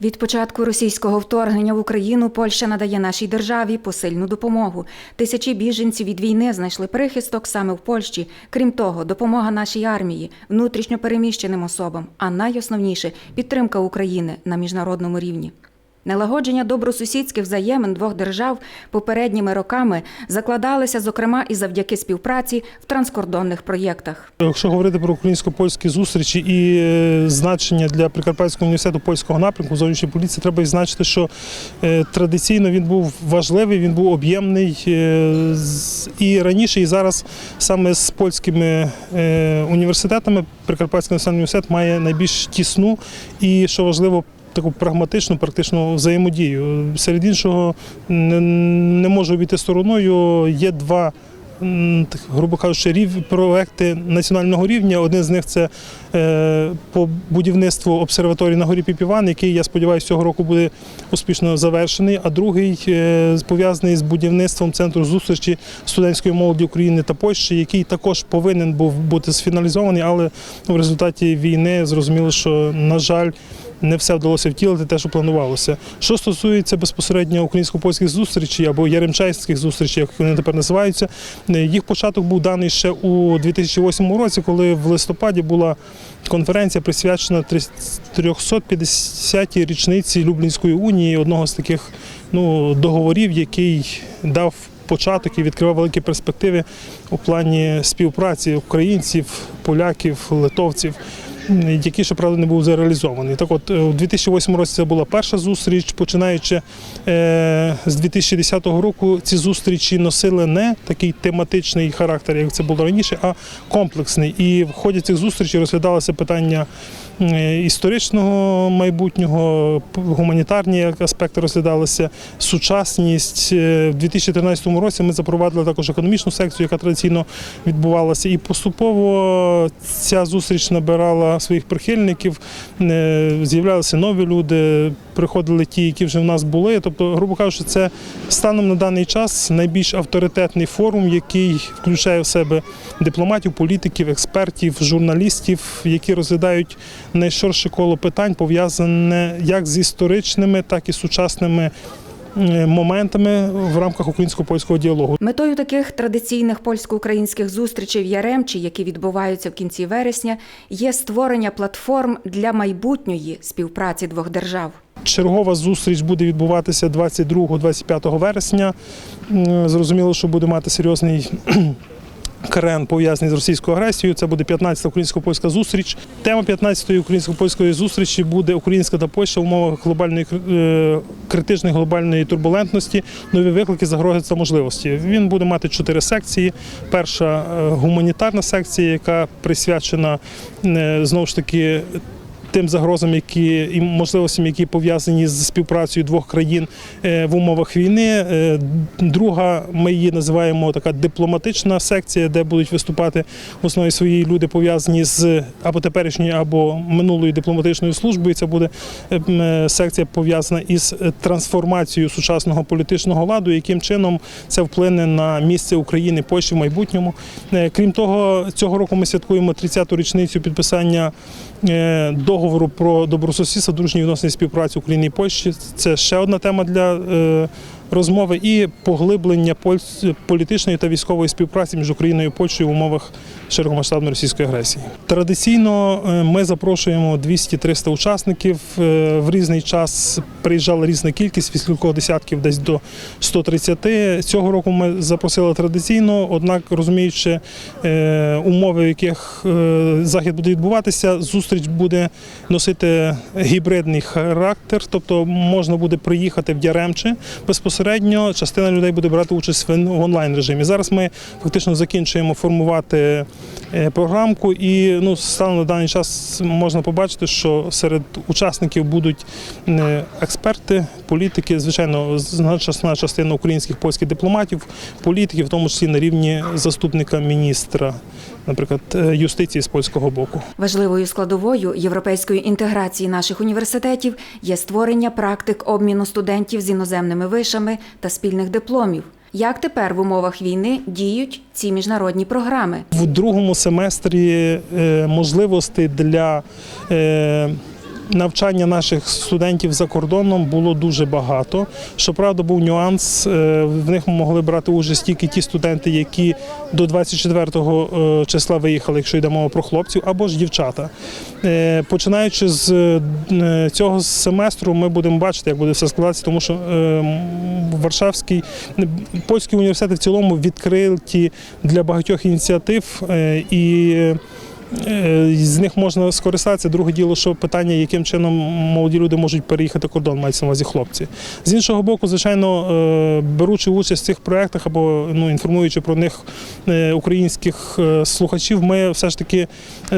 Від початку російського вторгнення в Україну Польща надає нашій державі посильну допомогу. Тисячі біженців від війни знайшли прихисток саме в Польщі. Крім того, допомога нашій армії, внутрішньо переміщеним особам, а найосновніше підтримка України на міжнародному рівні. Налагодження добросусідських взаємин двох держав попередніми роками закладалися, зокрема, і завдяки співпраці в транскордонних проєктах. Якщо говорити про українсько-польські зустрічі і е, значення для Прикарпатського університету польського напрямку зовнішньої поліції, треба відзначити, що е, традиційно він був важливий, він був об'ємний е, і раніше, і зараз саме з польськими університетами Прикарпатський національний університет має найбільш тісну і, що важливо, таку прагматичну, практичну взаємодію. Серед іншого не, не можу обійти стороною. Є два грубо кажучи, рів проекти національного рівня. Один з них це е, по будівництву обсерваторії на горі Піпіван, який, я сподіваюся, цього року буде успішно завершений. А другий е, пов'язаний з будівництвом центру зустрічі студентської молоді України та Польщі, який також повинен був бути сфіналізований, але в результаті війни зрозуміло, що на жаль. Не все вдалося втілити те, що планувалося. Що стосується безпосередньо українсько-польських зустрічей або яремчайських зустрічей, як вони тепер називаються, е, їх початок був даний ще у 2008 році, коли в листопаді була конференція присвячена 350-й річниці Люблінської унії, одного з таких ну, договорів, який дав початок і відкривав великі перспективи у плані співпраці українців, поляків, литовців. Який, щоправда, не був зареалізований. Так от, е, у 2008 році це була перша зустріч. Починаючи е, з 2010 року, ці зустрічі носили не такий тематичний характер, як це було раніше, а комплексний. І в ході цих зустрічей розглядалося питання е, історичного майбутнього, гуманітарні аспекти розглядалися, сучасність. В 2013 році ми запровадили також економічну секцію, яка традиційно відбувалася. І поступово ця зустріч набирала своїх прихильників, е, з'являлися нові люди, приходили ті, які вже в нас були. Тобто, грубо кажучи, це станом на даний час найбільш авторитетний форум, який включає в себе дипломатів, політиків, експертів, журналістів, які розглядають найширше коло питань, пов'язане як з історичними, так і сучасними моментами в рамках українсько-польського діалогу. Метою таких традиційних польсько-українських зустрічей в Яремчі, які відбуваються в кінці вересня, є створення платформ для майбутньої співпраці двох держав. Чергова зустріч буде відбуватися 22-25 вересня. Зрозуміло, що буде мати серйозний. Крен пов'язаний з російською агресією. Це буде 15-та українсько-польська зустріч. Тема 15-ї українсько-польської зустрічі буде Українська та Польща в умовах глобальної е, критичної глобальної турбулентності, нові виклики, загрози та можливості. Він буде мати чотири секції. Перша е, гуманітарна секція, яка присвячена е, знову ж таки тим загрозам, які і можливостям, які пов'язані з співпрацею двох країн е, в умовах війни. Е, Друга, ми її називаємо така дипломатична секція, де будуть виступати в основі своїй люди пов'язані з або теперішньою, або минулою дипломатичною службою. Це буде е, секція пов'язана із трансформацією сучасного політичного ладу, яким чином це вплине на місце України Польщі в майбутньому. Крім того, цього року ми святкуємо 30-ту річницю підписання е, договору про добросусідство, дружні відносини співпраці України і Польщі. Це ще одна тема для е, розмови і поглиблення політичної та військової співпраці між Україною і Польщею в умовах широкомасштабної російської агресії. Традиційно е, ми запрошуємо 200-300 учасників. Е, В різний час приїжджала різна кількість, від кількох десятків десь до 130. Цього року ми запросили традиційно, однак розуміючи е, умови, в яких захід буде відбуватися, зустріч буде носити гібридний характер, тобто можна буде приїхати в Яремче безпосередньо. Частина людей буде брати участь в в онлайн режимі. Зараз ми фактично закінчуємо формувати е, програмку, і ну станом на даний час можна побачити, що серед учасників будуть е, експерти, політики, звичайно, значна частина українських польських дипломатів, політиків, в тому числі на рівні заступника міністра, наприклад, е, юстиції з польського боку. Важливою складовою європейської інтеграції наших університетів є створення практик обміну студентів з іноземними вишами та спільних дипломів. Як тепер в умовах війни діють ці міжнародні програми? В другому семестрі можливості можливостей для е, навчання наших студентів за кордоном було дуже багато. Щоправда, був нюанс. е, В них могли брати участь тільки ті студенти, які до 24 числа виїхали, якщо йде мова про хлопців, або ж дівчата. Е, Починаючи з е, цього семестру, ми будемо бачити, як буде все складатися, тому що е, Варшавський польські університети в цілому відкриті для багатьох ініціатив е, і. Е, З них можна скористатися. Друге діло, що питання, яким чином молоді люди можуть переїхати кордон, мається на увазі хлопці. З іншого боку, звичайно, е, беручи участь в цих проєктах або ну, інформуючи про них е, українських слухачів, ми все ж таки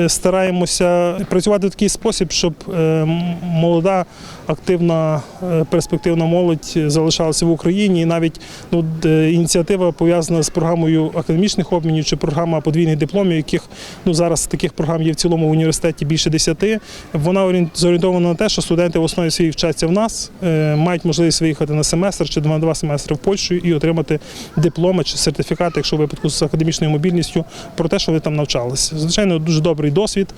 стараємося працювати в такий спосіб, щоб молода, активна, перспективна молодь залишалася в Україні. І навіть ну, ініціатива пов'язана з програмою академічних обмінів чи програма подвійних дипломів, яких ну, зараз таких програм є в цілому в університеті більше десяти. Вона орієн- зорієнтована на те, що студенти в основі своїй вчаться в нас, е, мають можливість виїхати на семестр чи на два семестри в Польщу і отримати дипломи чи сертифікати, якщо в випадку з академічною мобільністю, про те, що ви там навчалися. Звичайно, дуже добрий досвід.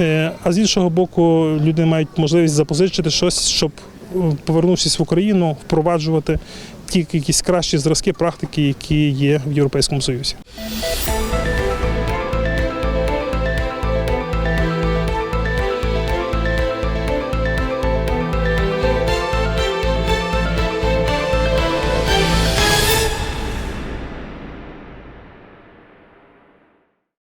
Е, А з іншого боку, люди мають можливість запозичити щось, щоб, е, повернувшись в Україну, впроваджувати ті якісь кращі зразки практики, які є в Європейському Союзі.